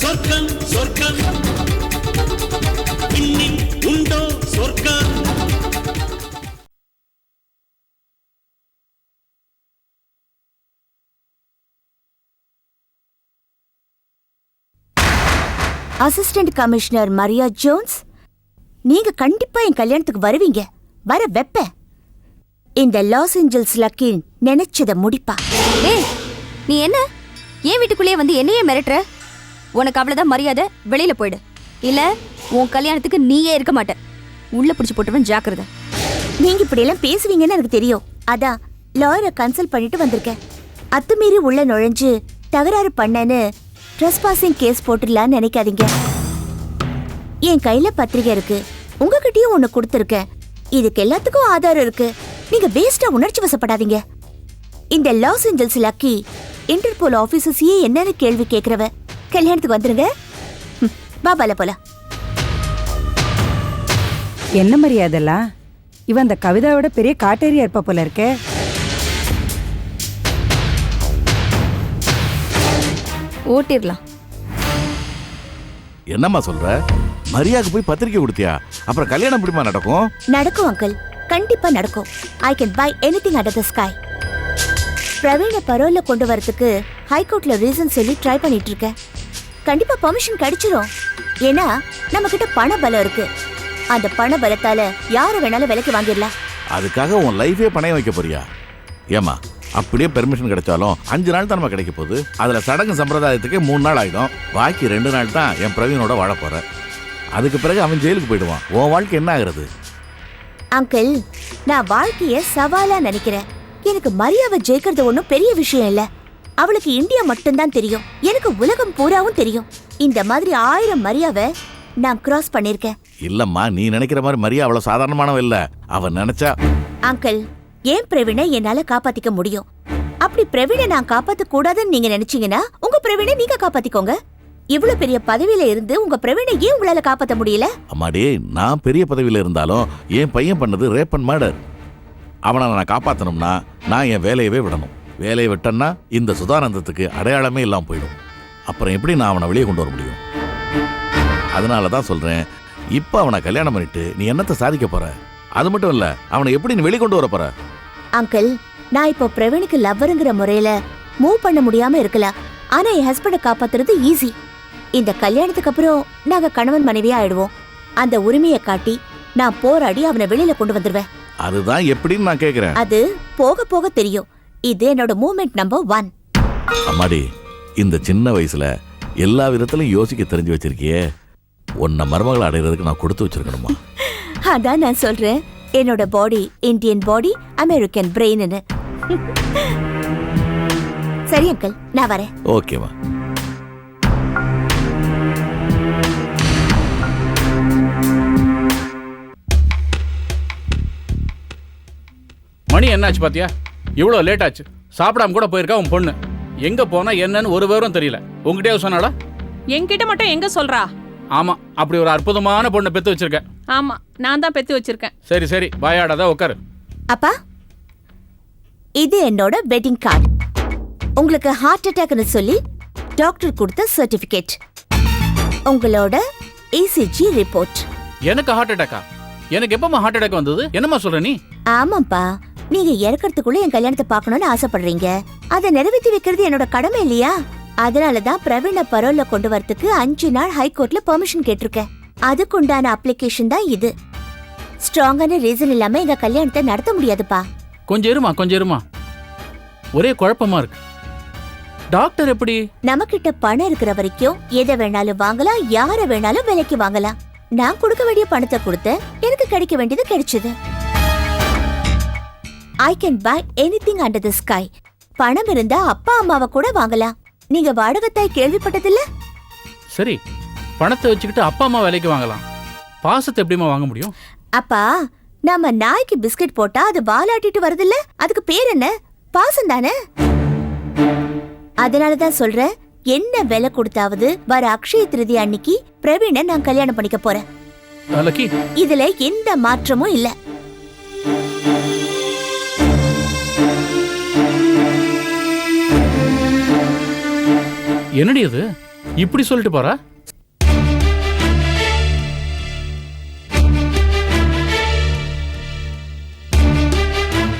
சொர்க்கம் சொர்க்கம் உண்டோ சொர்க்கம்? அசிஸ்டன்ட் கமிஷனர் மரியா ஜோன்ஸ் நீங்க கண்டிப்பா என் கல்யாணத்துக்கு வருவீங்க. வர வெப்ப. இந்த லாஸ் ஏஞ்சல்ஸ் லக்கி நினைச்சத முடிப்பா. ஏய் நீ என்ன? ஏன் வீட்டுக்குள்ளேயே வந்து என்னையே மிரட்டுற? உனக்கு அவ்வளவுதான் மரியாதை வெளியில போயிடு. இல்ல உன் கல்யாணத்துக்கு நீயே இருக்க மாட்ட. உள்ள பிடிச்சு போட்டுருவேன் ஜாக்கிரதை. நீங்க இப்படி எல்லாம் பேசுவீங்கன்னு எனக்கு தெரியும். அதான் லாயரை கன்சல்ட் பண்ணிட்டு வந்திருக்கேன். அத்துமீறி உள்ள நுழைஞ்சு தகராறு பண்ணேன்னு ட்ரெஸ்பாசிங் கேஸ் போட்டுடலான்னு நினைக்காதீங்க. என் கையில பத்திரிகை இருக்கு. உங்ககிட்டயும் ஒண்ணு கொடுத்துருக்கேன். இதுக்கு எல்லாத்துக்கும் ஆதாரம் இருக்கு. நீங்க வேஸ்டா உணர்ச்சி வசப்படாதீங்க. இந்த லாஸ் ஏஞ்சல்ஸ் லக்கி இன்டர்போல் ஆபீசர்ஸையே என்னன்னு கேள்வி கேக்குறவ கல்யாணத்துக்கு வந்துருங்க. ம், வா பால. போலாம் என்ன மரியாதெல்லாம் இவன் அந்த கவிதாவோட பெரிய காட்டேரியா இருப்ப போல இருக்கே. ஓட்டிடலாம் என்னம்மா சொல்ற? மரியாக்கு போய் பத்திரிக்கை கொடுத்தியா? அப்புறம் கல்யாணம் எப்படிமா நடக்கும்? நடக்கும் அங்கிள் கண்டிப்பா நடக்கும். I can buy anything under the sky பிரவீனை பரோல்ல கொண்டு வரதுக்கு ஹைகோர்ட்ல ரீசன் சொல்லி ட்ரை பண்ணிட்டு இருக்கேன் கண்டிப்பா பெர்மிஷன் கிடைச்சிரும். ஏன்னா நம்ம கிட்ட பண பலம் இருக்கு. அந்த பண பலத்தால யார வேணாலும் விலைக்கு வாங்கிடலாம். அதுக்காக உன் லைஃபே பணையம் வைக்க போறியா? ஏமா அப்படியே பெர்மிஷன் கிடைச்சாலும் அஞ்சு நாள் தான் நம்ம கிடைக்க போகுது? அதுல சடங்கு சம்பிரதாயத்துக்கு மூணு நாள் ஆயிடும். பாக்கி ரெண்டு நாள் தான் என் பிரவீனோட வாழ போறேன். அதுக்கு பிறகு அவன் ஜெயிலுக்கு போயிடுவான். உன் வாழ்க்கை என்ன ஆகுறது? அங்கிள் நான் வாழ்க்கைய சவாலா நினைக்கிறேன். எனக்கு மரியாவை ஜெயிக்கிறது ஒன்றும் பெரிய விஷயம் இல்ல. அவளுக்கு இந்தியா மட்டும்தான் தெரியும். எனக்கு உலகம் பூராவும் தெரியும். இந்த மாதிரி ஆயிரம் மரியாவை நான் கிராஸ் பண்ணிருக்கேன். இல்லம்மா நீ நினைக்கிற மாதிரி மரியா அவ்வளவு சாதாரணமானவ இல்ல. அவன் நினைச்சா அங்கிள் ஏன் பிரவீனை என்னால காப்பாத்திக்க முடியும்? அப்படி பிரவீனை நான் காப்பாத்த கூடாதுன்னு நீங்க நினைச்சீங்கன்னா உங்க பிரவீனை நீங்க காப்பாத்திக்கோங்க. இவ்வளவு பெரிய பதவியில இருந்து உங்க பிரவீனை ஏன் உங்களால காப்பாத்த முடியல? அம்மாடி நான் பெரிய பதவியில இருந்தாலும் என் பையன் பண்ணது ரேப் அண்ட் மர்டர் அவனை நான் காப்பாத்தணும்னா நான் என் வேலையவே விடணும். வேலையை விட்டேன்னா இந்த சுதானந்தத்துக்கு அடையாளமே இல்லாம போயிடும். அப்புறம் எப்படி நான் அவனை வெளியே கொண்டு வர முடியும்? அதனால தான் சொல்றேன் இப்போ அவனை கல்யாணம் பண்ணிட்டு நீ என்னத்தை சாதிக்க போற? அது மட்டும் இல்ல அவனை எப்படி நீ வெளியே கொண்டு வர போற? அங்கிள் நான் இப்போ பிரவீனுக்கு லவ்வருங்கிற முறையில மூவ் பண்ண முடியாம இருக்கலாம். ஆனா என் ஹஸ்பண்ட காப்பாத்துறது ஈஸி இந்த கல்யாணத்துக்கு அப்புறம் நாங்க கணவன் மனைவியா ஆயிடுவோம். அந்த உரிமையை காட்டி நான் போராடி அவனை வெளியில கொண்டு வந்துருவேன். அதுதான் எப்படின்னு நான் கேக்குறேன். அது போக போக தெரியும். இது என்னோட மூமெண்ட் நம்பர் ஒன். அம்மாடி இந்த சின்ன வயசுல எல்லா விதத்திலும் யோசிக்க தெரிஞ்சு வச்சிருக்கியே. உன்னை மருமகளை அடைகிறதுக்கு நான் கொடுத்து வச்சிருக்கணுமா? அதான் நான் சொல்றேன். என்னோட பாடி இந்தியன் பாடி அமெரிக்கன் பிரெயின்னு சரி அங்கிள் நான் வரேன். ஓகேவா மணி என்னாச்சு பாத்தியா? இவ்வளோ லேட் ஆச்சு. சாப்பிடாம கூட போயிருக்கா உன் பொண்ணு? எங்க போனா என்னன்னு ஒரு விவரம் தெரியல. உங்ககிட்டயே சொன்னாடா என்கிட்ட மட்டும் எங்க சொல்றா? ஆமா அப்படி ஒரு அற்புதமான பொண்ணை பெத்து வச்சிருக்க. ஆமா நான் தான் பெத்து வச்சிருக்கேன். சரி சரி வாயாடாத உட்காரு அப்பா இது என்னோட வெட்டிங் கார்டு உங்களுக்கு ஹார்ட் அட்டாக்னு சொல்லி டாக்டர் கொடுத்த சர்டிபிகேட் உங்களோட இசிஜி ரிப்போர்ட் எனக்கு ஹார்ட் அட்டாக்கா எனக்கு எப்பமா ஹார்ட் அட்டாக் வந்தது? என்னம்மா சொல்ற நீ? ஆமாப்பா. நீங்க இறக்கறதுக்குள்ள என் கல்யாணத்தை பார்க்கணும்னு ஆசைப்படுறீங்க. அதை நிறைவேற்றி வைக்கிறது என்னோட கடமை இல்லையா? அதனாலதான் பிரவீன பரோல்ல கொண்டு வரதுக்கு அஞ்சு நாள் ஹைகோர்ட்ல பெர்மிஷன் கேட்டிருக்கேன். அதுக்குண்டான அப்ளிகேஷன் தான் இது. ஸ்ட்ராங்கான ரீசன் இல்லாம எங்க கல்யாணத்தை நடத்த முடியாதுப்பா. கொஞ்சம் இருமா கொஞ்சம் இருமா. ஒரே குழப்பமா இருக்கு. டாக்டர் எப்படி? நம்மகிட்ட பணம் இருக்கிற வரைக்கும் எதை வேணாலும் வாங்கலாம் யார வேணாலும் விலைக்கு வாங்கலாம். நான் கொடுக்க வேண்டிய பணத்தை கொடுத்தேன் எனக்கு கிடைக்க வேண்டியது கிடைச்சது. I can buy anything under the sky பணம் இருந்தா அப்பா அம்மாவை கூட வாங்கலாம். நீங்க வாடகத்தாய் கேள்விப்பட்டதில்ல? சரி பணத்தை வச்சுக்கிட்டு அப்பா அம்மா வேலைக்கு வாங்கலாம். பாசத்தை எப்படிம்மா வாங்க முடியும்? அப்பா நாம நாய்க்கு பிஸ்கட் போட்டா அது வாலாட்டிட்டு வருதுல்ல? அதுக்கு பேர் என்ன? பாசம் தானே? அதனாலதான் சொல்றேன் என்ன விலை கொடுத்தாவது வர அக்ஷய திருதி அன்னைக்கு பிரவீனை நான் கல்யாணம் பண்ணிக்க போறேன். இதுல எந்த மாற்றமும் இல்ல. என்னடி இது இப்படி சொல்லிட்டு போறா?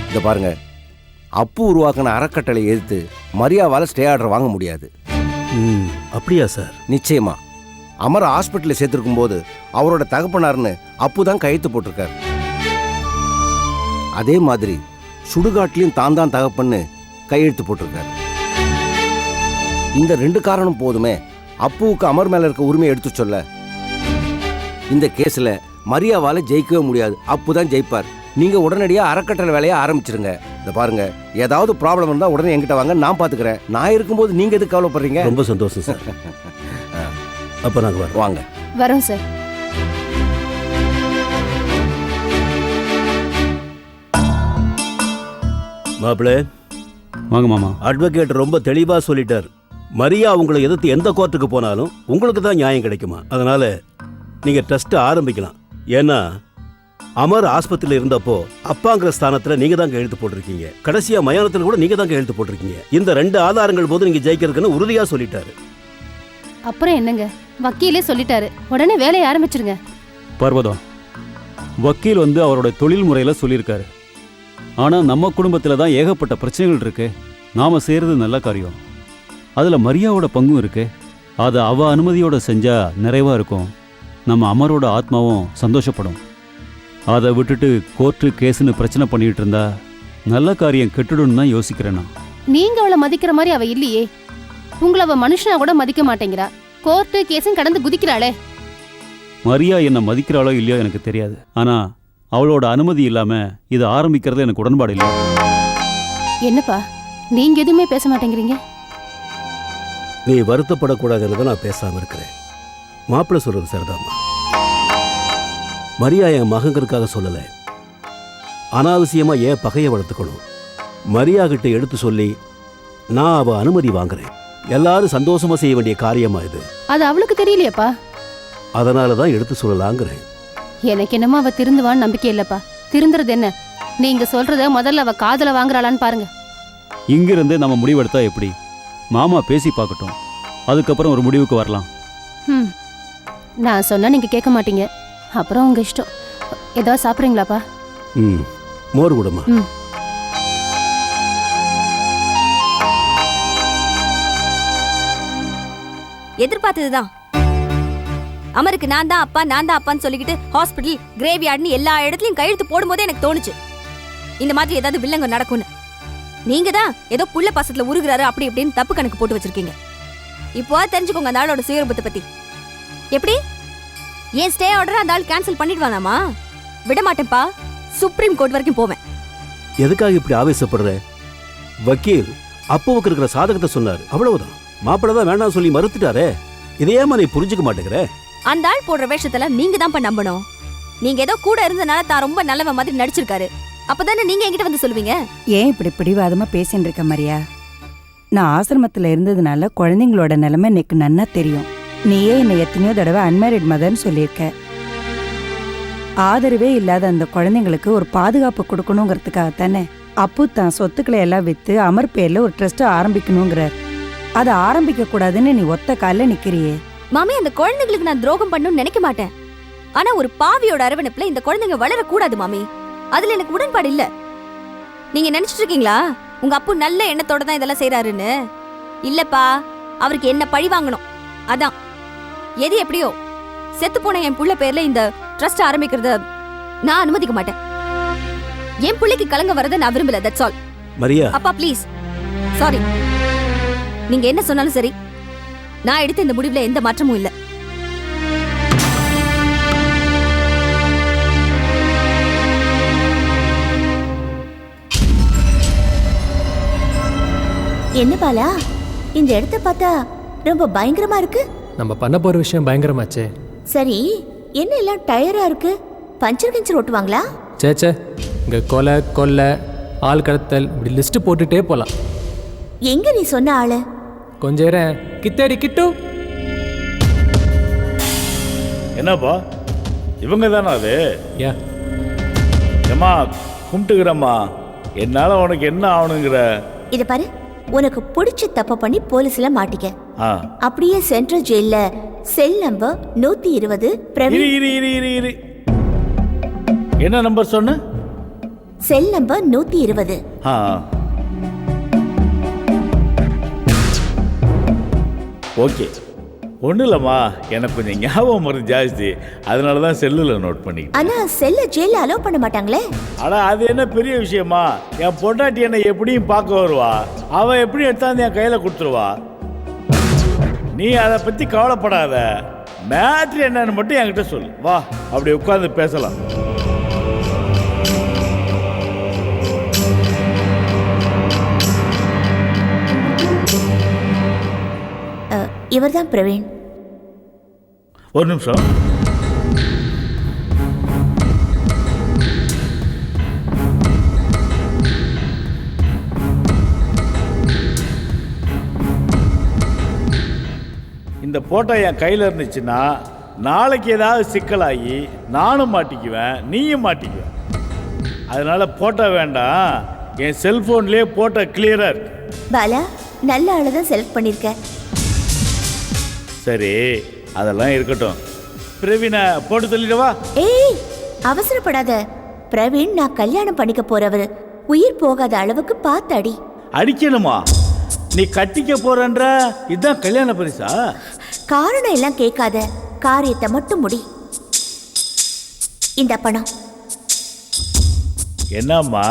இந்த பாருங்க. அப்பு உருவாக்கின அறக்கட்டளை எதிர்த்து மரியாவால் ஸ்டே ஆர்டர் வாங்க முடியாது. ம் அப்படியா சார்? நிச்சயமா. அமர் ஹாஸ்பிட்டலில் சேர்த்துருக்கும் போது அவரோட தகப்பனார்னு அப்பு தான் கையெழுத்து போட்டிருக்காரு. அதே மாதிரி சுடுகாட்லையும் தான் தான் தகப்பன்னு கையெழுத்து போட்டிருக்காரு. இந்த ரெண்டு காரணம் போதுமே. அப்புவுக்கு அமர் மேல இருக்க உரிமையை எடுத்து சொல்ல. இந்த கேஸில் மரியாவால ஜெயிக்கவே முடியாது. அப்பு தான் ஜெயிப்பார். நீங்க உடனடியாக அறக்கட்டளை வேலையை ஆரம்பிச்சிருங்க. இந்த பாருங்க. ஏதாவது ப்ராப்ளம் இருந்தால் உடனே என்கிட்ட வாங்க நான் பார்த்துக்கிறேன் நான் இருக்கும்போது நீங்க எதுக்கு கவலைப்படுறீங்க? ரொம்ப சந்தோஷம் சார். அப்போ நாங்கள் வரோம். வாங்க. வரோம் சார். மாப்பிள்ளை வாங்க மாமா. அட்வொகேட் ரொம்ப தெளிவாக சொல்லிட்டார். மரியா உங்களை எதிர்த்து எந்த கோர்ட்டுக்கு போனாலும் உங்களுக்கு தான் நியாயம் கிடைக்குமா? அதனால நீங்கள் ட்ரஸ்ட்டை ஆரம்பிக்கலாம். ஏன்னா அமர் ஆஸ்பத்திரியில் இருந்தப்போ அப்பாங்கிற ஸ்தானத்தில் நீங்கள் தான் கையெழுத்து போட்டிருக்கீங்க. கடைசியாக மயானத்தில் கூட நீங்கள் தான் கையெழுத்து போட்டிருக்கீங்க. இந்த ரெண்டு ஆதாரங்கள் போது நீங்கள் ஜெயிக்கிறதுக்குன்னு உறுதியாக சொல்லிட்டாரு. அப்புறம் என்னங்க? வக்கீலே சொல்லிட்டாரு. உடனே வேலையை ஆரம்பிச்சிருங்க. பர்வதம் வக்கீல் வந்து அவரோட தொழில் முறையில் சொல்லியிருக்காரு. ஆனால் நம்ம குடும்பத்தில் தான் ஏகப்பட்ட பிரச்சனைகள் இருக்கு. நாம் செய்கிறது நல்ல காரியம். அதில் மரியாவோட பங்கும் இருக்கு. அதை அவ அனுமதியோட செஞ்சா நிறைவாக இருக்கும். நம்ம அமரோட ஆத்மாவும் சந்தோஷப்படும். அதை விட்டுட்டு கோர்ட்டு கேஸுன்னு பிரச்சனை பண்ணிட்டு இருந்தா நல்ல காரியம் கெட்டுடும்னு தான் யோசிக்கிறேன் நான். நீங்க அவளை மதிக்கிற மாதிரி அவ இல்லையே. உங்களை அவ மனுஷனா கூட மதிக்க மாட்டேங்கிறா. கோர்ட்டு கேஸும் கடந்து குதிக்கிறாளே. மரியா என்னை மதிக்கிறாளோ இல்லையோ எனக்கு தெரியாது. ஆனால் அவளோட அனுமதி இல்லாமல் இதை ஆரம்பிக்கிறது எனக்கு உடன்பாடு இல்லை. என்னப்பா நீங்க எதுவுமே பேச மாட்டேங்கிறீங்க? நீ வருத்தப்படக்கூடாதுன்னு தான் நான் பேசாமல் இருக்கிறேன். மாப்பிள்ளை சொல்கிறது சரிதாம்மா. மரியா என் மகங்கிறதுக்காக சொல்லலை. அனாவசியமாக ஏன் பகையை வளர்த்துக்கணும். மரியா கிட்ட எடுத்து சொல்லி நான் அவ அனுமதி வாங்குறேன். எல்லாரும் சந்தோஷமா செய்ய வேண்டிய காரியமா இது. அது அவளுக்கு தெரியலையேப்பா. அதனால தான் எடுத்து சொல்லலாங்கிறேன். எனக்கு என்னமோ அவ திருந்துவான்னு நம்பிக்கை இல்லப்பா. திருந்துறது என்ன? நீங்க சொல்றத முதல்ல அவ காதல வாங்குறாளான்னு பாருங்க. இங்கிருந்து நம்ம முடிவெடுத்தா எப்படி? மாமா பேசி பார்க்கட்டும். அதுக்கப்புறம் ஒரு முடிவுக்கு வரலாம். ம் நான் சொன்னா நீங்க கேட்க மாட்டீங்க. அப்புறம் உங்க இஷ்டம். ஏதாவது சாப்பிட்றீங்களாப்பா? ம். மோர் கூடமா? ம். எதிர்பார்த்ததுதான். அமருக்கு நான் தான் அப்பா நான் தான் அப்பான்னு சொல்லிக்கிட்டு ஹாஸ்பிட்டல் கிரேவியார்ட்னு எல்லா இடத்துலயும் கையெழுத்து போடும்போதே எனக்கு தோணுச்சு. இந்த மாதிரி ஏதாவது வில்லங்க நடக்கும்னு. நீங்க தான் ஏதோ புள்ள பாசத்துல உருகுறாரு அப்படி இப்படின்னு தப்பு கணக்கு போட்டு வச்சிருக்கீங்க. இப்போ தெரிஞ்சுக்கோங்க அந்த ஆளோட சுயரூபத்தை பத்தி. எப்படி? ஏன் ஸ்டே ஆர்டர் அந்த ஆள் கேன்சல் பண்ணிடுவானாமா? விட மாட்டேன்ப்பா. சுப்ரீம் கோர்ட் வரைக்கும் போவேன். எதுக்காக இப்படி ஆவேசப்படுற? வக்கீல் அப்போவுக்கு இருக்கிற சாதகத்தை சொன்னார். அவ்வளவுதான். மாப்பிள்ளை தான் வேண்டாம் சொல்லி மறுத்துட்டாரே. இதையேமா நீ புரிஞ்சுக்க மாட்டேங்கிற? அந்த ஆள் போடுற வேஷத்துல நீங்க தான் நம்பணும். நீங்க ஏதோ கூட இருந்தனால தான் ரொம்ப நல்லவன் மாதிரி நடிச்சிருக்காரு. அப்பதானே நீங்க என்கிட்ட வந்து சொல்லுவீங்க? ஏன் இப்படி பிடிவாதமா பேசின்னு இருக்க மரியா? நான் ஆசிரமத்துல இருந்ததுனால குழந்தைங்களோட நிலைமை எனக்கு நன்னா தெரியும். நீயே என்னை எத்தனையோ தடவை அன்மேரிட் மதர்னு சொல்லியிருக்க. ஆதரவே இல்லாத அந்த குழந்தைங்களுக்கு ஒரு பாதுகாப்பு கொடுக்கணுங்கிறதுக்காகத்தானே? அப்பு தான் சொத்துக்களை எல்லாம் வித்து அமர் பேர்ல ஒரு ட்ரஸ்ட் ஆரம்பிக்கணுங்கிறார். அதை ஆரம்பிக்க கூடாதுன்னு நீ ஒத்த கால்ல நிக்கிறியே. மாமி அந்த குழந்தைங்களுக்கு நான் துரோகம் பண்ணணும்னு நினைக்க மாட்டேன். ஆனா ஒரு பாவியோட அரவணைப்புல இந்த குழந்தைங்க வளரக்கூடாது மாமி. அதுல எனக்கு உடன்பாடு இல்ல. நீங்க நினைச்சிட்டு இருக்கீங்களா உங்க அப்பு நல்ல எண்ணத்தோட தான் இதெல்லாம் செய்யறாருன்னு இல்லப்பா அவருக்கு என்ன பழி வாங்கணும்? அதான். எது எப்படியோ செத்து போன என் புள்ள பேர்ல இந்த ட்ரஸ்ட் ஆரம்பிக்கிறத நான் அனுமதிக்க மாட்டேன். என் பிள்ளைக்கு கலங்க வரதை நான் விரும்பல தட்ஸ் ஆல் மரியா. அப்பா ப்ளீஸ் சாரி நீங்க என்ன சொன்னாலும் சரி நான் எடுத்த இந்த முடிவுல எந்த மாற்றமும் இல்ல. என்ன பாலா? இந்த இடத்த பார்த்தா ரொம்ப பயங்கரமா இருக்கு. நம்ம பண்ண போற விஷயம் பயங்கரமாச்சே. சரி என்ன எல்லாம் டயரா இருக்கு? பஞ்சர் கிஞ்சர் ஓட்டுவாங்களா? சேச்சே இங்க கொலை கொள்ளை ஆள் கடத்தல் இப்படி லிஸ்ட் போட்டுட்டே போலாம். எங்க நீ சொன்ன ஆளு? கொஞ்ச நேரம் கித்தேடி கிட்டு. என்னப்பா? இவங்க தானே அது? யா. ஏம்மா கும்பிட்டுக்கிறம்மா. என்னால் உனக்கு என்ன ஆகணுங்கிற? இத பாரு. உனக்கு பிடிச்ச தப்ப பண்ணி போலீஸ்ல மாட்டிக்க. அப்படியே சென்ட்ரல் ஜெயில செல் நம்பர் நூத்தி இருபது இரு பிரவீன் என்ன நம்பர் சொன்ன? செல் நம்பர் நூத்தி இருபது. ஓகே. ஒன்றும் இல்லைம்மா எனக்கு கொஞ்சம் ஞாபகம் மருந்து ஜாஸ்தி. அதனால தான் செல்லில் நோட் பண்ணிக்கிட்டேன் ஆனா செல்ல ஜெயில அலோவ் பண்ண மாட்டாங்களே? ஆனால் அது என்ன பெரிய விஷயமா? என் பொண்டாட்டி என்னை எப்படியும் பார்க்க வருவா. அவள் எப்படி எடுத்தாந்து என் கையில் கொடுத்துருவா. நீ அதை பற்றி கவலைப்படாத. மேட்ரு என்னன்னு மட்டும் என்கிட்ட சொல்லு. வா அப்படி உட்காந்து பேசலாம். இவர்தான் பிரவீன். ஒரு நிமிஷம். இந்த போட்டோ என் கையில் இருந்துச்சுன்னா நாளைக்கு ஏதாவது சிக்கலாகி நானும் மாட்டிக்குவேன் நீயும் மாட்டிக்குவேன். அதனால போட்டோ வேண்டாம். என் செல்போன்லேயே போட்டோ கிளியராக இருக்கு. பாலா நல்ல ஆளை தான் செலக்ட் பண்ணிருக்க சரி அதெல்லாம் இருக்கட்டும். பிரவீனை போட்டு தள்ளிடவா ஏய் அவசரப்படாத. பிரவீன் நான் கல்யாணம் பண்ணிக்க போறவர். உயிர் போகாத அளவுக்கு பார்த்து அடி அடிக்கணுமா? நீ கட்டிக்க போறன்ற இதுதான் கல்யாண பரிசா? காரணம் எல்லாம் கேட்காத. காரியத்தை மட்டும் முடி. இந்த பணம். என்னம்மா?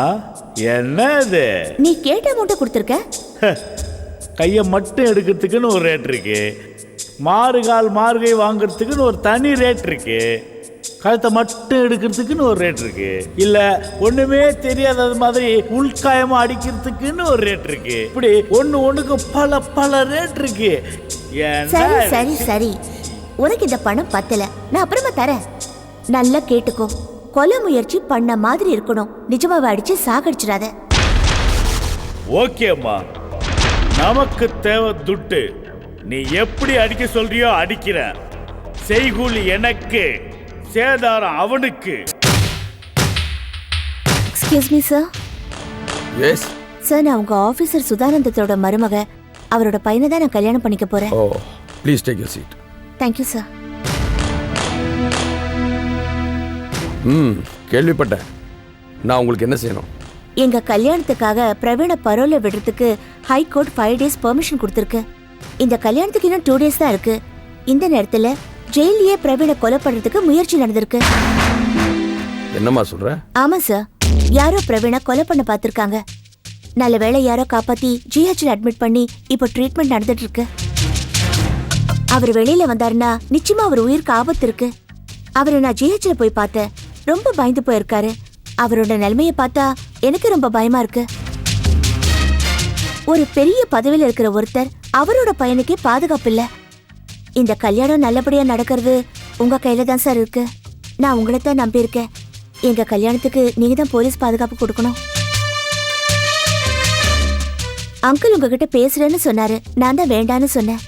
என்ன இது நீ கேட்ட அமௌண்ட்டை கொடுத்துருக்க? கையை மட்டும் எடுக்கிறதுக்குன்னு ஒரு ரேட் இருக்கு. மாறுகால் மார்கை வாங்குறதுக்குன்னு ஒரு தனி ரேட் இருக்கு. கழுத்தை மட்டும் எடுக்கிறதுக்குன்னு ஒரு ரேட் இருக்கு. இல்ல ஒண்ணுமே தெரியாதது மாதிரி உள்காயமா அடிக்கிறதுக்குன்னு ஒரு ரேட் இருக்கு. இப்படி ஒண்ணு ஒண்ணுக்கு பல பல ரேட் இருக்கு. சரி? சரி? சரி உனக்கு இந்த பணம் பத்தல. நான் அப்புறமா தரேன். நல்லா கேட்டுக்கோ. கொலை முயற்சி பண்ண மாதிரி இருக்கணும். நிஜமாவை அடிச்சு சாகடிச்சிடாத. ஓகேம்மா நமக்கு தேவை துட்டு. நீ எப்படி அடிக்க சொல்றியோ அடிக்கிற. செய்கூலி எனக்கு சேதாரம் அவனுக்கு. Excuse me sir yes sir நான் உங்க ஆபீசர் சுதானந்தத்தோட மருமக. அவரோட பையனை தான் நான் கல்யாணம் பண்ணிக்க போறேன். ஓ please take you seat thank you sir ம் கேள்விப்பட்டேன். நான் உங்களுக்கு என்ன செய்யணும்? எங்க கல்யாணத்துக்காக பிரவீனை பரோல விடுறதுக்கு high court five days permission கொடுத்துருக்கு. இந்த கல்யாணத்துக்கு இன்னும் டூ டேஸ் தான் இருக்கு. இந்த நேரத்துல ஜெயிலியே பிரவீனை கொலை பண்றதுக்கு முயற்சி நடந்திருக்கு. என்னம்மா சொல்ற? ஆமா சார் யாரோ பிரவீனை கொலை பண்ண பார்த்திருக்காங்க. நல்ல வேளை யாரோ காப்பாத்தி ஜிஹெச்ல அட்மிட் பண்ணி இப்போ ட்ரீட்மெண்ட் நடந்துட்டு இருக்கு அவர் வெளியில வந்தாருன்னா நிச்சயமா அவர் உயிருக்கு ஆபத்து இருக்கு. அவரை நான் ஜிஹெச்ல போய் பார்த்தேன். ரொம்ப பயந்து போயிருக்காரு. அவரோட நிலைமைய பார்த்தா எனக்கு ரொம்ப பயமா இருக்கு. ஒரு பெரிய பதவியில இருக்கிற ஒருத்தர் அவரோட பையனுக்கே பாதுகாப்பு இல்ல. இந்த கல்யாணம் நல்லபடியா நடக்கிறது உங்க கையில தான் சார் இருக்கு. நான் உங்களை தான் நம்பியிருக்கேன். எங்க கல்யாணத்துக்கு நீங்க தான் போலீஸ் பாதுகாப்பு கொடுக்கணும். அங்கிள் உங்ககிட்ட பேசுறேன்னு சொன்னாரு. நான் தான் வேண்டான்னு சொன்னேன்.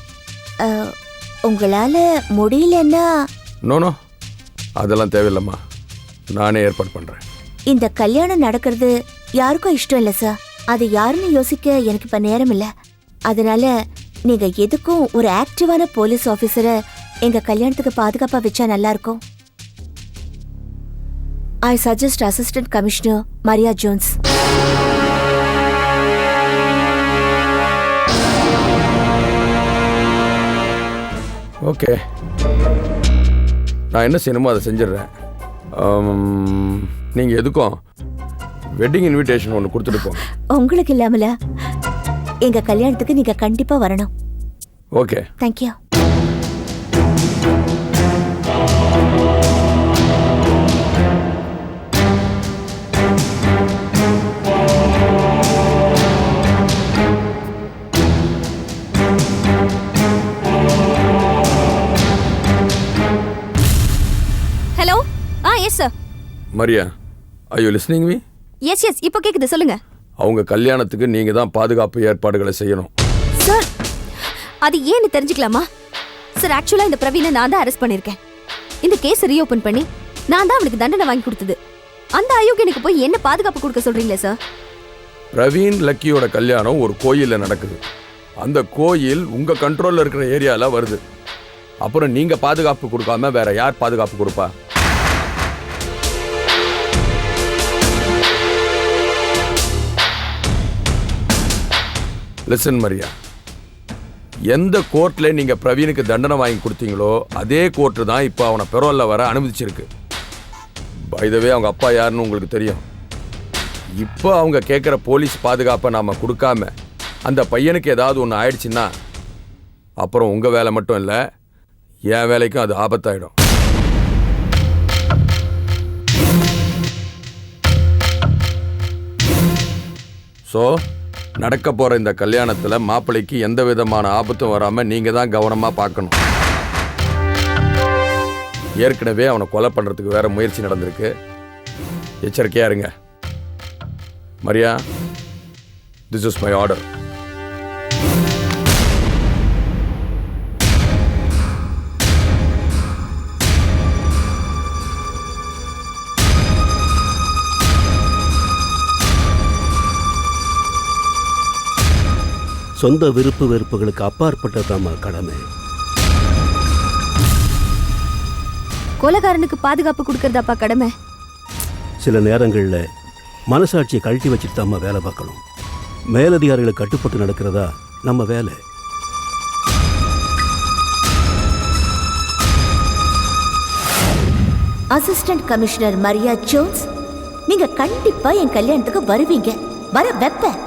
உங்களால முடியலன்னா நோ நோ அதெல்லாம் தேவையில்லைம்மா. நானே ஏற்பாடு பண்ணுறேன் இந்த கல்யாணம் நடக்கிறது யாருக்கும் இஷ்டம் இல்லை சார் அது யாருன்னு யோசிக்க எனக்கு இப்ப நேரம் இல்ல. அதனால நீங்க எதுக்கும் ஒரு ஆக்டிவான போலீஸ் ஆபீசரை எங்க கல்யாணத்துக்கு பாதுகாப்பா வச்சா நல்லா இருக்கும் I suggest assistant commissioner Maria Jones okay நான் என்ன செய்யணுமோ அதை செஞ்சிடுறேன். நீங்கள் எதுக்கும் வெட்டிங் இன்விடேஷன் ஒன்று கொடுத்துட்டு போங்க. உங்களுக்கு இல்லாமல? எங்க கல்யாணத்துக்கு நீங்க கண்டிப்பா வரணும். Okay. Thank you hello ah yes sir Maria I you listening me yes yes இப்போ கேக்குது சொல்லுங்க. அவங்க கல்யாணத்துக்கு நீங்கள் தான் பாதுகாப்பு ஏற்பாடுகளை செய்யணும். சார் அது ஏன்னு தெரிஞ்சுக்கலாமா? சார் ஆக்சுவலா இந்த பிரவீனை நான் தான் அரெஸ்ட் பண்ணிருக்கேன் இந்த கேஸ் ரீஓபன் பண்ணி நான் தான் அவனுக்கு தண்டனை வாங்கி கொடுத்தது. அந்த அயோக்கியனுக்கு போய் என்ன பாதுகாப்பு கொடுக்க சொல்றீங்களே சார்? பிரவீன் லக்கியோட கல்யாணம் ஒரு கோயிலில் நடக்குது. அந்த கோயில் உங்க கண்ட்ரோல்ல இருக்கிற ஏரியால வருது. அப்புறம் நீங்க பாதுகாப்பு கொடுக்காம வேற யார் பாதுகாப்பு கொடுப்பா? லிசன் மரியா எந்த கோர்ட்டில் நீங்கள் பிரவீனுக்கு தண்டனை வாங்கி கொடுத்தீங்களோ அதே கோர்ட்டு தான் இப்போ அவனை பெரோல்ல வர அனுமதிச்சிருக்கு. பைதவே அவங்க அப்பா யாருன்னு உங்களுக்கு தெரியும். இப்போ அவங்க கேட்குற போலீஸ் பாதுகாப்பை நாம் கொடுக்காம அந்த பையனுக்கு ஏதாவது ஒன்று ஆயிடுச்சுன்னா அப்புறம் உங்கள் வேலை மட்டும் இல்லை என் வேலைக்கும் அது ஆபத்தாயிடும். ஸோ நடக்க போற இந்த கல்யாணத்துல மாப்பிள்ளைக்கு எந்த விதமான ஆபத்தும் வராம நீங்க தான் கவனமா பார்க்கணும். ஏற்கனவே அவனை கொலை பண்றதுக்கு வேற முயற்சி நடந்திருக்கு. எச்சரிக்கையா இருங்க. Maria this is my order சொந்த விருப்பு வெறுப்புகளுக்கு அப்பாற்பட்டதாம்மா கடமை. கொலைகாரனுக்கு பாதுகாப்பு கொடுக்கறதாப்பா கடமை. சில நேரங்களில் மனசாட்சியை கழட்டி வச்சுட்டு தாம்மா வேலை பார்க்கணும். மேலதிகாரிகளுக்கு கட்டுப்பட்டு நடக்கிறதா நம்ம வேலை. அசிஸ்டன்ட் கமிஷனர் மரியா ஜோன்ஸ் நீங்க கண்டிப்பா என் கல்யாணத்துக்கு வருவீங்க. வர வெப்ப.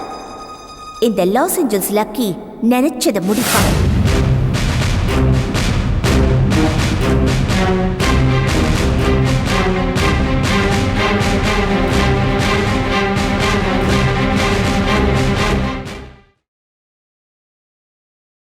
இந்த லாஸ் ஏஞ்சல்ஸ் லக்கி நினைச்சதை முடிப்பான்